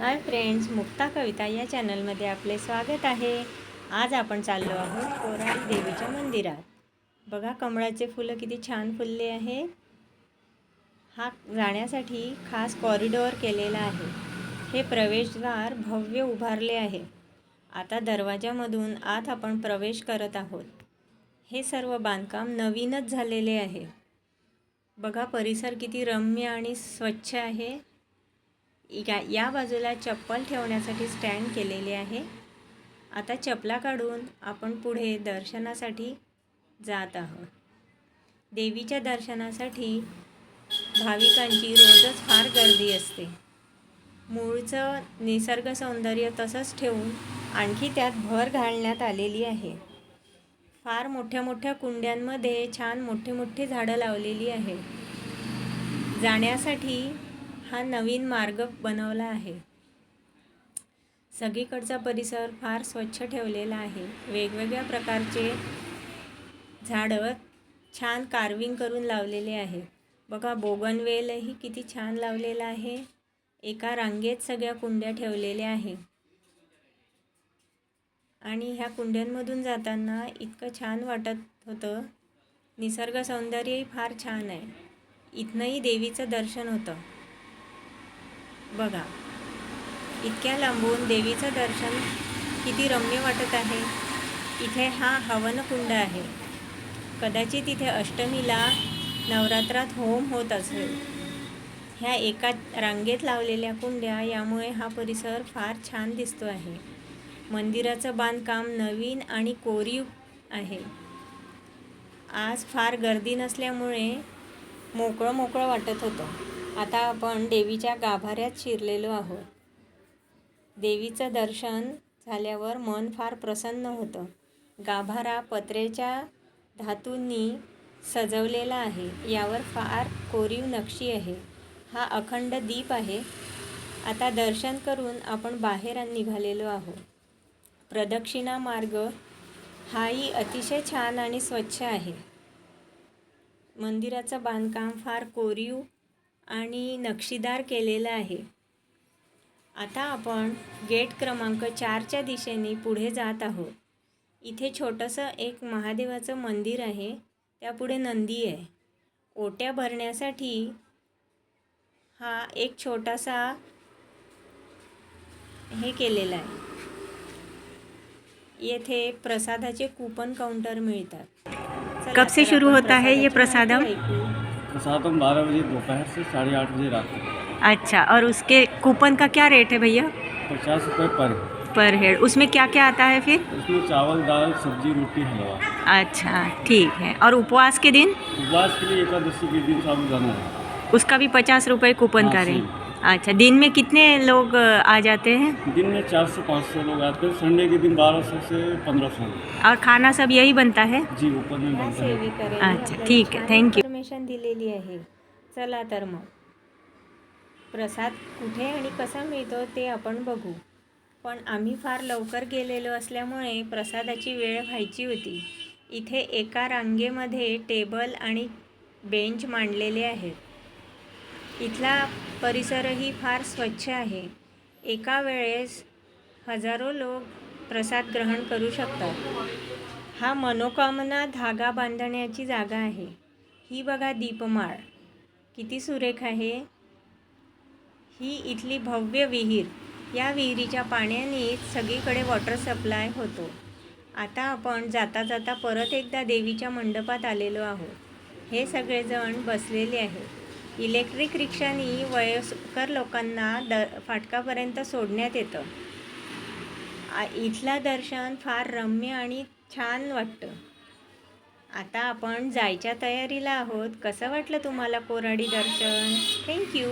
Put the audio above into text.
Hi friends Mukta कविता या चॅनलमध्ये आपले स्वागत आहे. आज आपण चाललो आहोत कोराळी देवीच्या मंदिरात. बघा कमळाचे फुलं किती छान फुलले आहे. हा जाण्यासाठी खास कॉरिडॉर केलेला आहे. हे प्रवेशद्वार भव्य उभारले आहे. आता दरवाजामधून आत आपण प्रवेश करत आहोत. हे सर्व बांधकाम नवीनच झालेले आहे. बघा परिसर किती रम्य आणि स्वच्छ आहे. या या बाजूला चप्पल ठेवण्यासाठी स्टँड केलेले आहे. आता चपला काढून आपण पुढे दर्शनासाठी जात आहोत. देवीच्या दर्शनासाठी भाविकांची रोजच फार गर्दी असते. मूळचं निसर्ग सौंदर्य तसंच ठेवून आणखी त्यात भर घालण्यात आलेली आहे. फार मोठ्या मोठ्या कुंड्यांमध्ये छान मोठे मोठे झाडं लावलेली आहे. जाण्यासाठी हा नवीन मार्ग बनवला आहे. सगळीकडचा परिसर फार स्वच्छ ठेवलेला आहे. वेगवेगळ्या प्रकारचे झाडं छान कार्विंग करून लावलेले आहे. बघा बोगनवेलही किती छान लावलेला आहे. एका रांगेत सगळ्या कुंड्या ठेवलेल्या आहे. आणि ह्या कुंड्यांमधून जाताना इतकं छान वाटत होतं. निसर्ग सौंदर्यही फार छान आहे. इथनंही देवीचं दर्शन होतं. बघा. इतक्या लांबून देवीचं दर्शन किती रम्य वाटत आहे. इथे हा हवनकुंड आहे. कदाचित इथे अष्टमीला नवरात्रात होम होत असेल. ह्या एका रांगेत लावलेल्या कुंड्या यामुळे हा परिसर फार छान दिसतो आहे. मंदिराचं बांधकाम नवीन आणि कोरीव आहे. आज फार गर्दी नसल्यामुळे मोकळं मोकळं वाटत होतं. आता आपण देवीच्या गाभाऱ्यात शिरलेलो आहोत. देवीचं दर्शन झाल्यावर मन फार प्रसन्न होतं. गाभारा पत्र्याच्या धातूंनी सजवलेला आहे. यावर फार कोरीव नक्षी आहे. हा अखंड दीप आहे. आता दर्शन करून आपण बाहेर निघालेलो आहोत. प्रदक्षिणा मार्ग हाही अतिशय छान आणि स्वच्छ आहे. मंदिराचं बांधकाम फार कोरीव आणि नक्षीदार केलेलं आहे. आता आपण गेट क्रमांक चारच्या दिशेने पुढे जात आहोत. इथे छोटंसं एक महादेवाचं मंदिर आहे. त्यापुढे नंदी आहे. ओट्या भरण्यासाठी हा एक छोटासा हे केलेला आहे. येथे प्रसादाचे कूपन काउंटर मिळतात. कब से शुरू होता है ये प्रसादम? माहिती ऐकू. प्रसादम बारह बजे दोपहर से साढ़े आठ बजे रात तक। अच्छा और उसके कूपन का क्या रेट है भैया? पचास रुपये पर पर हेड उसमें क्या क्या आता है फिर? उसमें चावल दाल सब्ज़ी रोटी हलवा। अच्छा ठीक है। और उपवास के दिन? उपवास के लिए एकादशी के दिन साबुदाना है। उसका भी पचास रुपये कूपन हाँ, का रेट अच्छा दिन में कितने लोग आ जाते हैं? दिन में चार से पाँच सौ लोग आते हैं। संडे के दिन बारह सौ से पंद्रह सौ। और खाना सब यही बनता है? जी ऊपर में बनता है। अच्छा, ठीक है। Thank you. इन्फॉर्मेशन दिलेली आहे. चला तर मग. प्रसाद कुठे आणि कसा मिळतो ते आपण बघू. पण आम्ही फार लवकर गेलेलो असल्यामुळे प्रसादाची वेळ व्हायची होती. इथे एका रांगेमध्ये टेबल आणि बेंच मांडलेले आहेत. इथला परिसरही फार स्वच्छ आहे. एका वेळेस हजारो लोक प्रसाद ग्रहण करू शकतात. हा मनोकामना धागा बांधण्याची जागा आहे. ही बघा दीपमाळ. किती सुरेख आहे. ही इथली भव्य विहीर. या विहिरीच्या पाण्याने सगळीकडे वॉटर सप्लाय होतो. आता आपण जाता जाता परत एकदा देवीच्या मंडपात आलेलो आहोत. हे सगळेजण बसलेले आहेत. इलेक्ट्रिक रिक्षानी वयस्कर लोकांना द फाटकापर्यंत सोडण्यात येतं. इथला दर्शन फार रम्य आणि छान वाटतं. आता आपण जायच्या तयारीला आहोत. कसं वाटलं तुम्हाला कोराडी दर्शन? थँक्यू